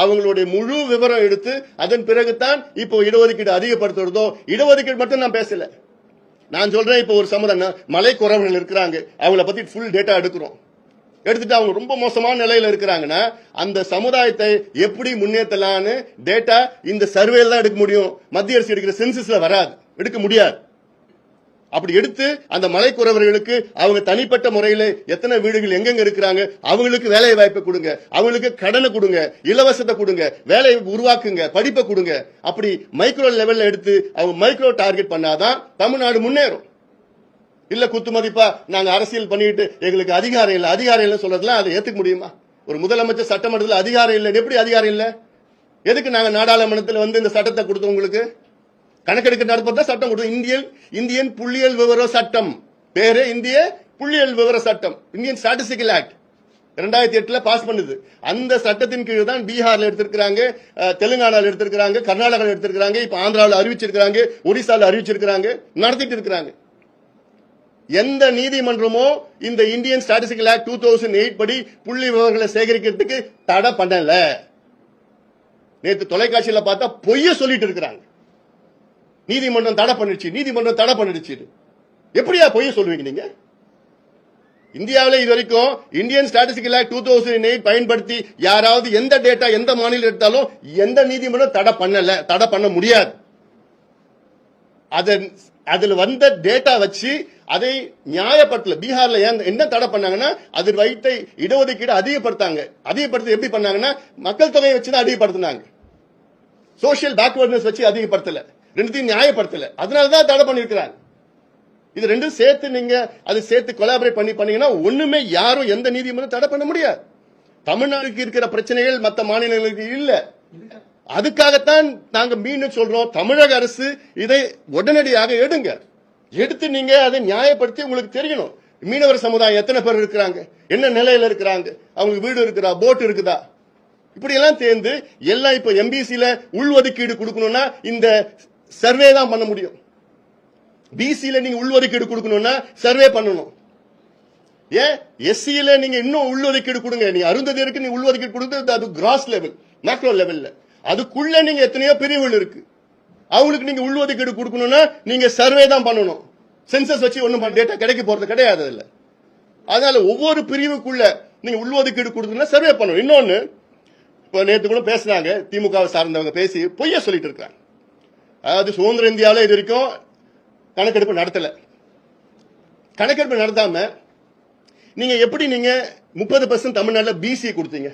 அவங்களுடைய முழு விவரம் எடுத்து அதன் பிறகுதான் இப்போ இடஒதுக்கீடு அதிகப்படுத்துறதோ இடஒதுக்கீடு மட்டும் நான் பேசல. நான் சொல்றேன் இப்போ ஒரு சமுதாயம் மலை குறவர்கள் இருக்கிறாங்க. அவங்கள பத்தி ஃபுல் டேட்டா எடுக்கிறோம். எடுத்துட்டு அவங்க ரொம்ப மோசமான நிலையில இருக்கிறாங்கன்னா அந்த சமுதாயத்தை எப்படி முன்னேற்றலான்னு டேட்டா இந்த சர்வேல தான் எடுக்க முடியும். மத்திய அரசு எடுக்கிற சென்சஸ்ல வராது. எடுக்க முடியாது. அப்படி எடுத்து அந்த மலைக்குறவர்களுக்கு அவங்க தனிப்பட்ட முறையில் எத்தனை வீடுகள் எங்கெங்க இருக்கிறாங்க அவங்களுக்கு வேலை வாய்ப்பை கொடுங்க அவங்களுக்கு கடனை கொடுங்க இலவசத்தை கொடுங்க வேலையை உருவாக்குங்க படிப்பை கொடுங்க. அப்படி மைக்ரோ லெவல்ல எடுத்து அவங்க மைக்ரோ டார்கெட் பண்ணாதான் தமிழ்நாடு முன்னேறும். இல்ல குத்து மதிப்பா நாங்க அரசியல் பண்ணிட்டு எங்களுக்கு அதிகாரம் இல்லை அதிகாரம் இல்லை சொல்றதுலாம் அதை ஏத்துக்க முடியுமா? ஒரு முதலமைச்சர் சட்டமன்றத்தில் அதிகாரம் இல்லை எப்படி அதிகாரம் இல்லை? எதுக்கு நாங்க நாடாளுமன்றத்தில் வந்து இந்த சட்டத்தை கொடுத்தோம் உங்களுக்கு? கணக்கெடுக்க நடப்பதா சட்டம் கொடுத்தோம் இந்தியன் இந்தியன் புள்ளியியல் விவர சட்டம். பேரு இந்திய புள்ளியியல் விவர சட்டம். Indian statistical act. ரெண்டாயிரத்தி எட்டுல பாஸ் பண்ணுது. அந்த சட்டத்தின் கீழ் தான் பீகார்ல எடுத்திருக்கிறாங்க தெலுங்கானால எடுத்திருக்கிறாங்க கர்நாடகாவில் எடுத்திருக்கிறாங்க இப்ப ஆந்திராவில் அறிவிச்சிருக்கிறாங்க ஒடிசால அறிவிச்சிருக்கிறாங்க நடத்திட்டு இருக்கிறாங்க. எந்த நீதிமன்றமோ இந்த Indian statistical act two thousand eight படி புள்ளி விவரங்களை சேகரிக்கிறதுக்கு தடை பண்ணல. நேற்று தொலைக்காட்சியில் பார்த்தா பொய்ய சொல்லிட்டு இருக்கிறாங்க. நீதிமன்றம் தடை பண்ணிடுச்சு நீதிமன்றம் தடை பண்ணிடுச்சு எப்படியா பொய்ய சொல்லுவீங்க நீங்க? இந்தியாவில் இது வரைக்கும் Indian statistical act two thousand eight பயன்படுத்தி யாராவது எந்த டேட்டா எந்த மாநிலம் எடுத்தாலும் எந்த நீதிமன்றம் தடை பண்ணல தடை பண்ண முடியாது. அதன் அதில் வந்த டேட்டா வச்சு அதை நியாயப்படுத்தல. பீகார்ல என்ன தடை பண்ணாங்கன்னா அதில் வைத்த இடஒதுக்கீடு அதிகப்படுத்தாங்க. அதிகப்படுத்த எப்படி பண்ணாங்கன்னா மக்கள் தொகையை வச்சு தான் அதிகப்படுத்தினாங்க. சோஷியல் பேக்வர்ட்னஸ் வச்சு அதிகப்படுத்தலை. ரெண்டுத்தையும் நியாயப்படுத்தல. அதனால தான் தடை பண்ணிருக்கிறாங்க இது ரெண்டும் சேர்த்து நீங்க அது சேர்த்து கொலாபரேட் பண்ணி பண்ணீங்கன்னா ஒண்ணுமே யாரும் எந்த நீதிமன்றம் தடை பண்ண முடியாது. தமிழ்நாடுக்கு இருக்கிற பிரச்சனைகள் மற்ற மாநிலங்களுக்கு இல்ல. அதுக்காகத்தான் நாங்க மீண்டும் சொல்றோம் தமிழக அரசு இதை உடனடியாக எடுங்க. எடுத்து நீங்க அதை நியாயப்படுத்தி உங்களுக்கு தெரியணும். மீனவர் சமுதாயம் எத்தனை பேர் இருக்கிறாங்க? என்ன நிலையில இருக்கிறாங்க? அவங்களுக்கு வீடு இருக்குதா? போட் இருக்குதா? இப்படி எல்லாம் சேர்ந்து எல்லாம் இப்ப எம்பிசில உள்ஒதுக்கீடு கொடுக்கணும்னா இந்த சர்வே தான் பண்ண முடியும். பிசியில நீங்க உள்ஒதுக்கீடு கொடுக்கணும்னா சர்வே பண்ணணும். ஏன் எஸ்சியில நீங்க இன்னும் உள்ஒதுக்கீடு கொடுங்க. நீங்க அருந்ததியருக்கு நீங்க உள்ஒதுக்கீடு கொடுத்து அது கிராஸ் லெவல் மேக்ரோ லெவல்ல அதுக்குள்ள நீங்க எத்தனையோ பிரிவுகள் இருக்கு. அவங்களுக்கு நீங்க உள்ஒதுக்கீடு கொடுக்கணும்னா நீங்க சர்வே தான் பண்ணணும். சென்சஸ் வச்சு ஒன்றும் டேட்டா கிடைக்க போறது கிடையாது இல்ல அதனால ஒவ்வொரு பிரிவுக்குள்ள நீங்க உள்ஒதுக்கீடு கொடுத்தீங்கன்னா சர்வே பண்ணணும். இன்னொன்னு இப்ப நேத்து கூட பேசுனாங்க திமுகவை சார்ந்தவங்க பேசி பொய்ய சொல்லிட்டு இருக்காங்க. அதாவது சுதந்திர இந்தியாவில் இது வரைக்கும் கணக்கெடுப்பு நடத்தலை. கணக்கெடுப்பு நடத்தாம நீங்க எப்படி நீங்க முப்பது பர்சன்ட் தமிழ்நாட்டில் பிசி கொடுத்தீங்க?